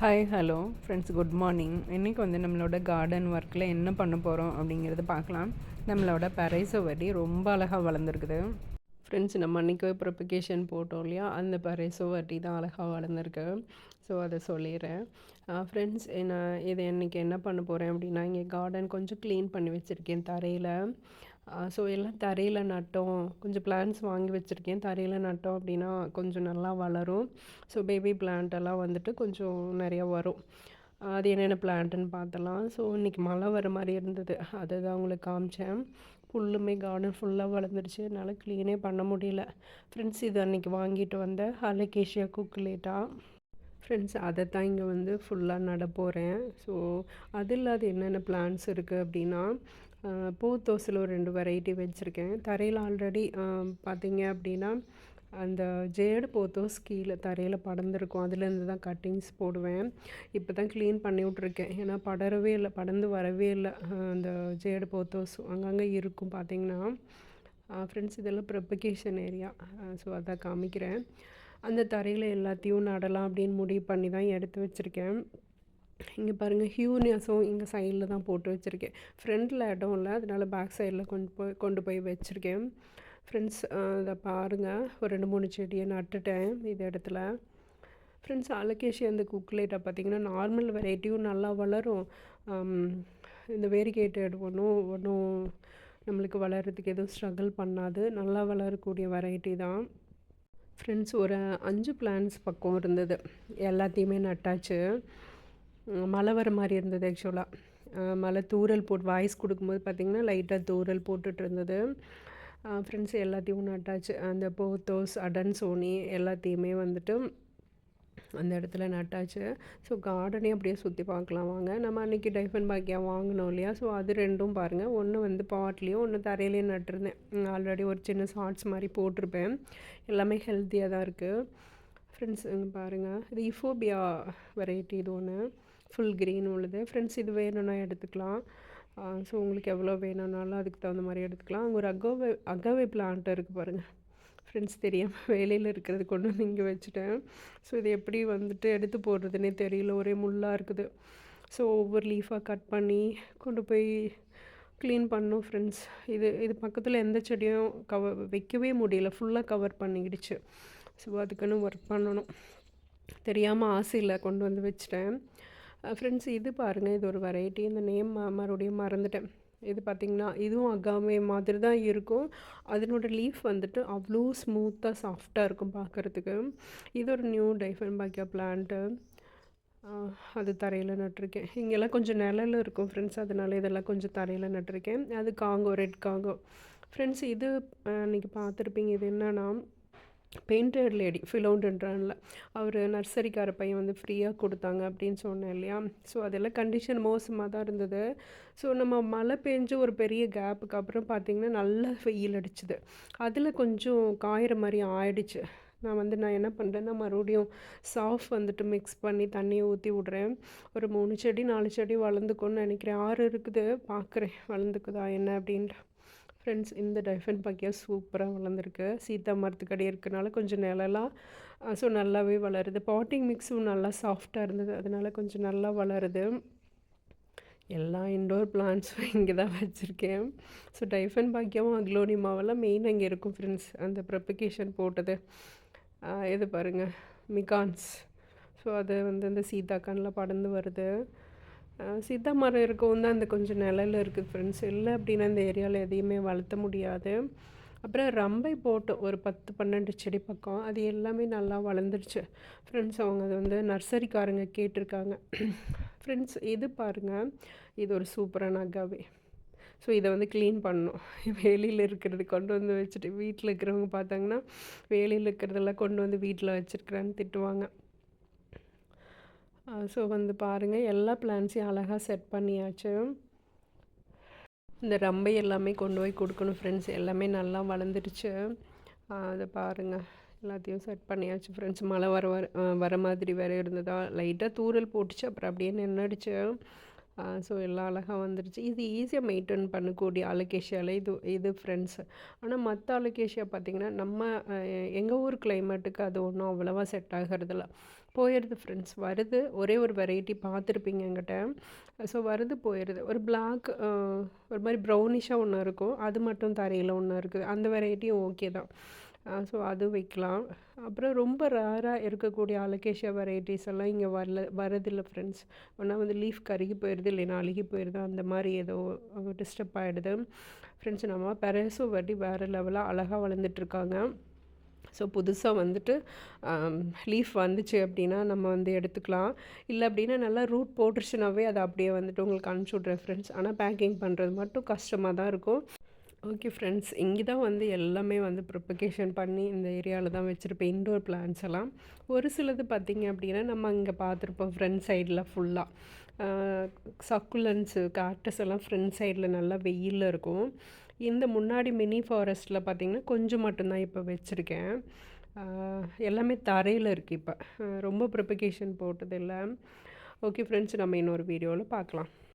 Hi hello friends good morning இன்றைக்கி வந்து நம்மளோட கார்டன் ஒர்க்கில் என்ன பண்ண போகிறோம் அப்படிங்கிறது பார்க்கலாம். நம்மளோட பரைசவடி ரொம்ப அழகாக வளர்ந்துருக்குது. ஃப்ரெண்ட்ஸ் நம்ம அன்றைக்கி ப்ரொபிகேஷன் போட்டோம் இல்லையா? அந்த பரைசவட்டி தான் அழகாக வளர்ந்துருக்கு. ஸோ அதை சொல்லிடுறேன். ஃப்ரெண்ட்ஸ் என்ன இதை இன்றைக்கி என்ன பண்ண போகிறேன் அப்படின்னா இங்கே கார்டன் கொஞ்சம் க்ளீன் பண்ணி வச்சுருக்கேன் தரையில். ஸோ எல்லாம் தரையில் நட்டோம். கொஞ்சம் பிளான்ஸ் வாங்கி வச்சுருக்கேன். தரையில் நட்டோம் அப்படின்னா கொஞ்சம் நல்லா வளரும். ஸோ பேபி பிளான்ட் எல்லாம் வந்துட்டு கொஞ்சம் நிறையா வரும். அது என்னென்ன பிளான்ட்டுன்னு பார்த்தலாம் ஸோ இன்றைக்கி மழை வர மாதிரி இருந்தது. அதை தான் உங்களுக்கு காமிச்சேன். ஃபுல்லுமே கார்டன் ஃபுல்லாக வளர்ந்துருச்சு. என்னால் க்ளீனே பண்ண முடியல. ஃப்ரெண்ட்ஸ் இது அன்றைக்கி வாங்கிட்டு வந்த அலகேஷியா குக்குலேட்டா. ஃப்ரெண்ட்ஸ் அதை தான் இங்கே வந்து ஃபுல்லாக நட போகிறேன் ஸோ அது இல்லாத என்னென்ன பிளான்ஸ் இருக்குது அப்படின்னா பூத்தோசில் ஒரு ரெண்டு வெரைட்டி வச்சுருக்கேன். தரையில் ஆல்ரெடி பார்த்தீங்க அப்படின்னா அந்த ஜேடு போத்தோஸ் கீழே தரையில் படர்ந்துருக்கும். அதுலேருந்து தான் கட்டிங்ஸ் போடுவேன். இப்போ தான் க்ளீன் பண்ணி விட்ருக்கேன் ஏன்னா படரவே இல்லை படர்ந்து வரவே இல்லை. அந்த ஜேடு போத்தோஸ் அங்கங்கே இருக்கும் பார்த்தீங்கன்னா ஃப்ரெண்ட்ஸ் இதெல்லாம் ப்ரெப்பகேஷன் ஏரியா ஸோ அதான் காமிக்கிறேன். அந்த தரையில் எல்லாத்தையும் நடலாம் அப்படின்னு முடிவு பண்ணி தான் எடுத்து வச்சுருக்கேன். இங்கே பாருங்கள் ஹியூனியாஸும் இங்கே சைடில் தான் போட்டு வச்சுருக்கேன். ஃப்ரண்டில் இடம் இல்லை அதனால் பேக் சைடில் கொண்டு போய் கொண்டு போய் வச்சுருக்கேன். ஃப்ரெண்ட்ஸ் இதை பாருங்கள் ஒரு ரெண்டு மூணு செடியை நட்டுட்டேன் இது இடத்துல. ஃப்ரெண்ட்ஸ் அலகேஷி அந்த குக்லேட்டை பார்த்திங்கன்னா நார்மல் வெரைட்டியும் நல்லா வளரும். இந்த வேரிகேட்டட் ஒன்றும் ஒன்றும் நம்மளுக்கு வளர்கிறதுக்கு எதுவும் ஸ்ட்ரகிள் பண்ணாது. நல்லா வளரக்கூடிய வெரைட்டி தான். ஃப்ரெண்ட்ஸ் ஒரு அஞ்சு பிளான்ஸ் பக்கம் இருந்தது. எல்லாத்தையுமே நட்டாச்சு. மழை வர மாதிரி இருந்தது ஆக்சுவலாக மழை தூரல் போட்டு வாய்ஸ் கொடுக்கும்போது பார்த்திங்கன்னா லைட்டாக தூரல் போட்டுட்டு இருந்தது. ஃப்ரெண்ட்ஸ் எல்லாத்தையும் நட்டாச்சு. அந்த போத்தோஸ் அடன் சோனி எல்லாத்தையுமே வந்துட்டு அந்த இடத்துல நட்டாச்சு. ஸோ கார்டனே அப்படியே சுற்றி பார்க்கலாம் வாங்க. நம்ம அன்றைக்கி டைஃபன் பாக்கியாக வாங்கினோம் இல்லையா? ஸோ அது ரெண்டும் பாருங்கள் ஒன்று வந்து பாட்லேயும் ஒன்று தரையிலையும் நட்டுருந்தேன். ஆல்ரெடி ஒரு சின்ன ஷார்ட்ஸ் மாதிரி போட்டிருப்பேன். எல்லாமே ஹெல்த்தியாக தான் இருக்குது ஃப்ரெண்ட்ஸ் இங்கே பாருங்கள் இது இஃபோபியா வெரைட்டி இது ஒன்று ஃபுல் க்ரீன் உள்ளது. ஃப்ரெண்ட்ஸ் இது வேணும்னா எடுத்துக்கலாம். ஸோ உங்களுக்கு எவ்வளோ வேணும்னாலும் அதுக்கு தகுந்த மாதிரி எடுத்துக்கலாம். அங்கே ஒரு அகோவே அகவே பிளான்ட் இருக்குது பாருங்கள் ஃப்ரெண்ட்ஸ் தெரியாமல் வேலையில் இருக்கிறது கொண்டு வந்து இங்கே வச்சுட்டேன். ஸோ இது எப்படி வந்துட்டு எடுத்து போடுறதுனே தெரியல. ஒரே முள்ளாக இருக்குது. ஸோ ஒவ்வொரு லீஃபாக கட் பண்ணி கொண்டு போய் க்ளீன் பண்ணும் ஃப்ரெண்ட்ஸ் இது இது பக்கத்தில் எந்த செடியும் கவர் வைக்கவே முடியல. ஃபுல்லாக கவர் பண்ணிக்கிடுச்சு. ஸோ அதுக்குன்னு ஒர்க் பண்ணணும். தெரியாமல் ஆசையில் கொண்டு வந்து வச்சிட்டேன். ஃப்ரெண்ட்ஸ் இது பாருங்கள் இது ஒரு வெரைட்டி இந்த நேம் மறுபடியும் மறந்துட்டேன். இது பார்த்திங்கன்னா இதுவும் அகாமே மாதிரி தான் இருக்கும். அதனோட லீஃப் வந்துட்டு அவ்வளோ ஸ்மூத்தாக சாஃப்டாக இருக்கும் பார்க்குறதுக்கு இது ஒரு நியூ டைஃபன் பாக்கியா பிளான்ட்டு அது தரையில் நட்டிருக்கேன். இங்கெல்லாம் கொஞ்சம் நிழல் இருக்கும் ஃப்ரெண்ட்ஸ் அதனால இதெல்லாம் கொஞ்சம் தரையில் நட்டிருக்கேன். அது காங்கோ ரெட் காங்கோ. ஃப்ரெண்ட்ஸ் இது இன்றைக்கி பார்த்துருப்பீங்க இது என்னென்னா பெயிண்டட் லேடி ஃபிலோண்டுன்றான்ல அவர் நர்சரிக்கார பையன் வந்து ஃப்ரீயாக கொடுத்தாங்க அப்படின்னு சொன்னேன் இல்லையா? ஸோ அதெல்லாம் கண்டிஷன் மோசமாக தான் இருந்தது. ஸோ நம்ம மழை பெஞ்சு ஒரு பெரிய கேப்புக்கு அப்புறம் பார்த்திங்கன்னா நல்லா வெயில் அடிச்சுது. அதில் கொஞ்சம் காயிற மாதிரி ஆயிடுச்சு. நான் வந்து நான் என்ன பண்ணுறேன்னா மறுபடியும் சாஃப் வந்துட்டு மிக்ஸ் பண்ணி தண்ணியை ஊற்றி விட்றேன். ஒரு மூணு செடி நாலு செடி வளர்ந்துக்கோன்னு நினைக்கிறேன். ஆறு இருக்குது பார்க்குறேன் வளர்ந்துக்குதா என்ன அப்படின்ட்டு. ஃப்ரெண்ட்ஸ் இந்த டைஃபன் பாக்கியா சூப்பராக வளர்ந்துருக்கு. சீத்தா மரத்துக்கடி இருக்கனால கொஞ்சம் நிழலாக ஸோ நல்லாவே வளருது. பாட்டிங் மிக்ஸும் நல்லா சாஃப்டாக இருந்தது. அதனால் கொஞ்சம் நல்லா வளருது. எல்லா இன்டோர் பிளான்ட்ஸும் இங்கே தான் வச்சுருக்கேன். ஸோ டைஃபன் பாக்கியாவும் அக்லோனி மாவெல்லாம் மெயின் அங்கே இருக்கும் ஃப்ரெண்ட்ஸ் அந்த ப்ரப்பிகேஷன் போட்டது. இது பாருங்கள் மிகான்ஸ் ஸோ அது வந்து இந்த சீதாக்கானில் படந்து வருது. சித்தா மரம் இருக்கவும் தான் அந்த கொஞ்சம் நிழல் இருக்குது ஃப்ரெண்ட்ஸ் இல்லை அப்படின்னா அந்த ஏரியாவில் எதையுமே வளர்த்த முடியாது. அப்புறம் ரம்பை போட்டோம் ஒரு பத்து பன்னெண்டு செடி பக்கம் அது எல்லாமே நல்லா வளர்ந்துருச்சு. ஃப்ரெண்ட்ஸ் அவங்க அது வந்து நர்சரிக்காரங்க கேட்டிருக்காங்க. ஃப்ரெண்ட்ஸ் இது பாருங்கள் இது ஒரு சூப்பரான அகாவே. ஸோ இதை வந்து க்ளீன் பண்ணணும். வேலியில் இருக்கிறது கொண்டு வந்து வச்சுட்டு வீட்டில் இருக்கிறவங்க பார்த்தாங்கன்னா வேலியில் இருக்கிறதெல்லாம் கொண்டு வந்து வீட்டில் வச்சுருக்குறான்னு திட்டுவாங்க. ஸோ வந்து பாருங்கள் எல்லா பிளான்ஸையும் அழகாக செட் பண்ணியாச்சு. இந்த ரம்பை எல்லாமே கொண்டு போய் கொடுக்கணும் ஃப்ரெண்ட்ஸ் எல்லாமே நல்லா வளர்ந்துருச்சு அதை பாருங்கள் எல்லாத்தையும் செட் பண்ணியாச்சு ஃப்ரெண்ட்ஸ் மழை வர வர வர மாதிரி வேறு இருந்ததா? லைட்டாக தூரல் போட்டுச்சு. அப்புறம் அப்படியே நின்றுடுச்சு ஸோ எல்லாம் அழகாக வந்துருச்சு. இது ஈஸியாக மெயின்டைன் பண்ணக்கூடிய அலகேஷியாவில் இது இது ஃப்ரெண்ட்ஸ் ஆனால் மற்ற அலகேஷியா பார்த்திங்கன்னா நம்ம எங்கள் ஊர் கிளைமேட்டுக்கு அது ஒன்றும் அவ்வளோவா செட் ஆகிறதில்ல. போயிடுது ஃப்ரெண்ட்ஸ் வருது ஒரே ஒரு வெரைட்டி பார்த்துருப்பீங்க என்கிட்ட. ஸோ வருது போயிடுது ஒரு பிளாக் ஒரு மாதிரி ப்ரௌனிஷாக ஒன்று இருக்கும். அது மட்டும் தரையில் ஒன்று இருக்குது. அந்த வெரைட்டியும் ஓகே தான். ஸோ அது வைக்கலாம். அப்புறம் ரொம்ப ரேராக இருக்கக்கூடிய அலகேஷியா வெரைட்டிஸ் எல்லாம் இங்கே வரல வரதில்லை ஃப்ரெண்ட்ஸ் ஒன்றா வந்து லீஃப் கருகி போயிடுது இல்லைன்னா அழுகி போயிடுது அந்த மாதிரி ஏதோ டிஸ்டர்ப் ஆகிடுது ஃப்ரெண்ட்ஸ் நம்ம பெரேசோ வட்டி வேறு லெவலாக அழகாக வளர்ந்துட்டுருக்காங்க ஸோ புதுசாக வந்துட்டு லீஃப் வந்துச்சு அப்படின்னா நம்ம வந்து எடுத்துக்கலாம். இல்லை அப்படின்னா நல்லா ரூட் போட்டுருச்சுனாவே அதை அப்படியே வந்துட்டு உங்களுக்கு அனுப்பிச்சி விட்றேன் ஃப்ரெண்ட்ஸ் ஆனால் பேக்கிங் பண்ணுறது மட்டும் கஷ்டமாக தான் இருக்கும். ஓகே ஃப்ரெண்ட்ஸ் இங்கே தான் வந்து எல்லாமே வந்து ப்ரொப்பகேஷன் பண்ணி இந்த ஏரியாவில் தான் வச்சுருப்பேன். இன்டோர் பிளான்ஸ் எல்லாம். ஒரு சிலது பார்த்திங்க அப்படின்னா நம்ம இங்கே பார்த்துருப்போம் ஃப்ரண்ட் சைடில் ஃபுல்லாக சக்குலன்ஸு காட்டஸ் எல்லாம் ஃப்ரண்ட் சைடில் நல்லா வெயிலில் இருக்கும். இந்த முன்னாடி மினி ஃபாரஸ்ட்டில் பார்த்திங்கன்னா கொஞ்சம் மட்டும்தான் இப்போ வச்சுருக்கேன். எல்லாமே தரையில் இருக்குது இப்போ. ரொம்ப ப்ரொப்பகேஷன் போட்டதில்லை. ஓகே ஃப்ரெண்ட்ஸ் நம்ம இன்னொரு வீடியோவில் பார்க்கலாம்